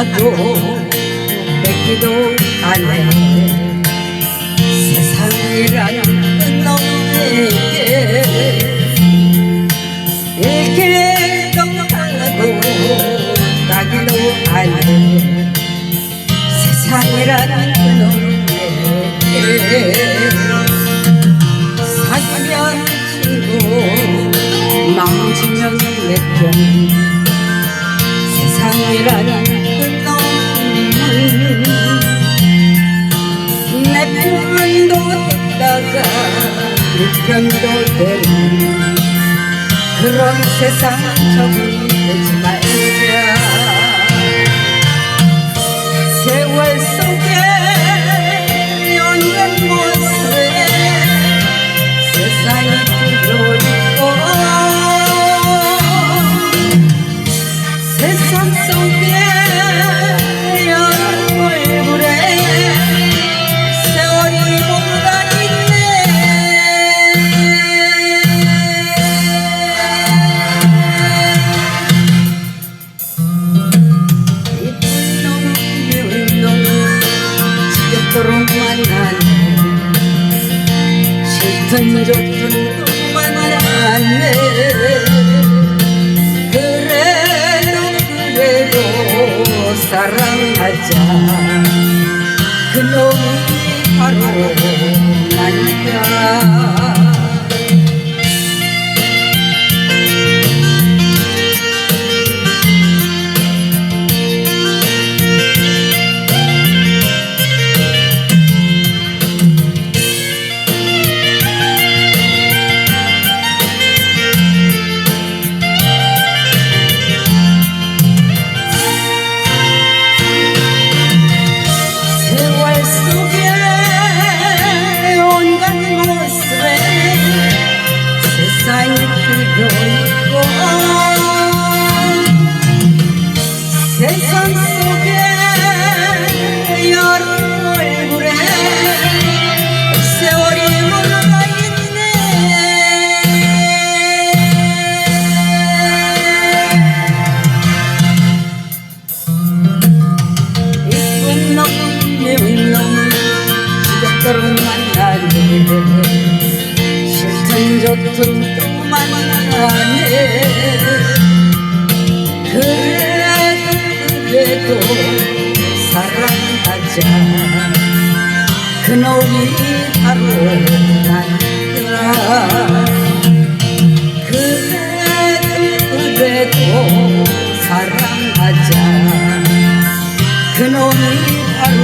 하고 뺏기도 안해 세상이란 놈에게 일길도 하고 따기도 안해 세상이란 놈에게 사귀면 친구 망치면 내편 네 편도 되는 그런 세상 적응되지 지겹도록 만나네. 싫든 좋든 또 만나네. 그래도 그래도 사랑하자. 그놈이 바로 나니까 만나네 싫든 좋든 또 만나네. 그래도 그래도 사랑하자. 그놈이 바로 난가 그래도 그래도 사랑하자. 그놈이 바로